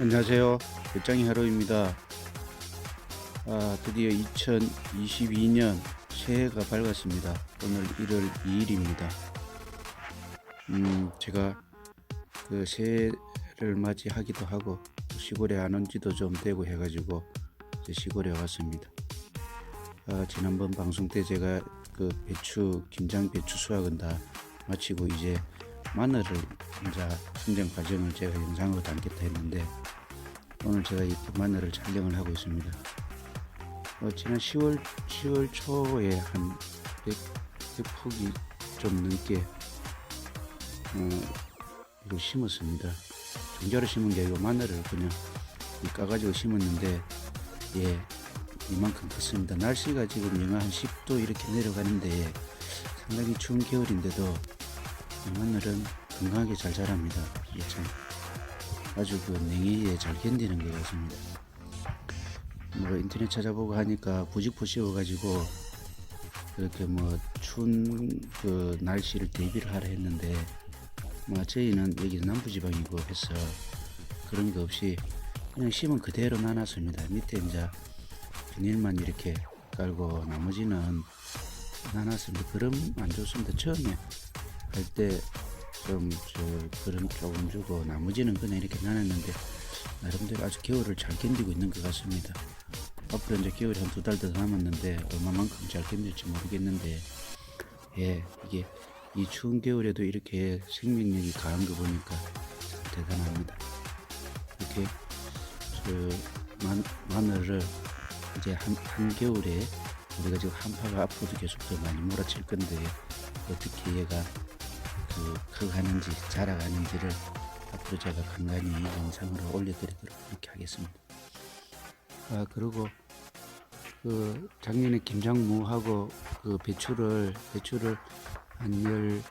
안녕하세요. 배짱이 하루입니다. 아, 드디어 2022년 새해가 밝았습니다. 오늘 1월 2일입니다. 음, 제가 그 새해를 맞이하기도 하고 시골에 안 온 지도 좀 되고 해가지고 시골에 왔습니다. 아, 지난번 방송 때 제가 그 배추, 김장 배추 수확은 다 마치고 이제 마늘을 이제 성장 과정을 제가 영상으로 담겠다 했는데 오늘 제가 이 마늘을 촬영을 하고 있습니다. 어, 지난 10월 10월 초에 한 100, 100폭이 좀 넘게 어, 이거 심었습니다. 종자로 심은 게 아니고 마늘을 그냥 이 까가지고 심었는데 예 이만큼 컸습니다. 날씨가 지금 영하 한 10도 이렇게 내려가는데 상당히 추운 겨울인데도 이 마늘은 건강하게 잘 자랍니다. 이게 참 아주 그 냉해에 잘 견디는 것 같습니다. 뭐 인터넷 찾아보고 하니까 부직포 씌워가지고 그렇게 뭐 추운 그 날씨를 대비를 하라 했는데 뭐 저희는 여기 남부지방이고 해서 그런 거 없이 그냥 심은 그대로 나눴습니다. 밑에 이제 비닐만 이렇게 깔고 나머지는 나눴습니다. 그럼 안 좋습니다. 처음에 할 때좀저 그런 조금 주고 나머지는 그냥 이렇게 나눴는데 나름대로 아주 겨울을 잘 견디고 있는 것 같습니다. 앞으로 이제 겨울이 한 두 달 더 남았는데 얼마만큼 잘 견딜지 모르겠는데 예 이게 이 추운 겨울에도 이렇게 생명력이 강한 거 보니까 참 대단합니다. 이렇게 저 마, 마늘을 이제 한, 한겨울에 우리가 지금 한파가 앞으로도 계속 더 많이 몰아칠 건데 어떻게 얘가 그 커가는지 자라가는지를 앞으로 제가 간간히 영상으로 올려드리도록 이렇게 하겠습니다. 아 그리고 그 작년에 김장무하고 그 배추를 배추를 한열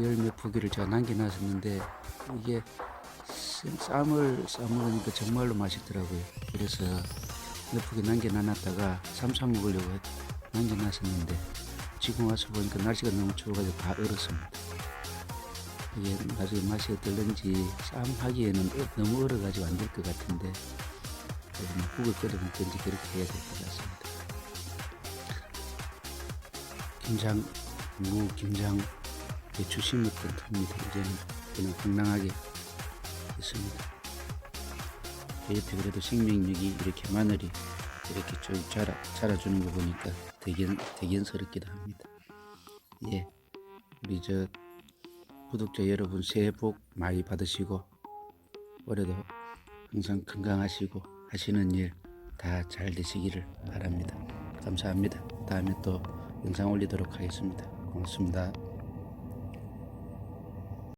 열몇 포기를 제가 남겨놨었는데 이게 쌈을 싸먹으니까 정말로 맛있더라고요. 그래서 몇 포기 남겨놨다가 쌈싸 먹으려고 했- 남겨놨었는데 지금 와서 보니까 날씨가 너무 추워가지고 다 얼었습니다. 이게 나중에 맛이 어떨는지 쌈 하기에는 어- 너무 얼어가지고 안 될 것 같은데 국을 끓여 먹든지 그렇게 해야 될 것 같습니다. 김장, 무, 김장, 배추 심었던 탑니다. 이제는 그냥 건강하게 있습니다. 그 옆에 그래도 생명력이 이렇게 마늘이 이렇게 쭉 자라, 자라주는 거 보니까 대견, 대견스럽기도 합니다. 예. 우리 저 구독자 여러분 새해 복 많이 받으시고 올해도 항상 건강하시고 하시는 일 다 잘 되시기를 바랍니다. 감사합니다. 다음에 또 영상 올리도록 하겠습니다. 고맙습니다.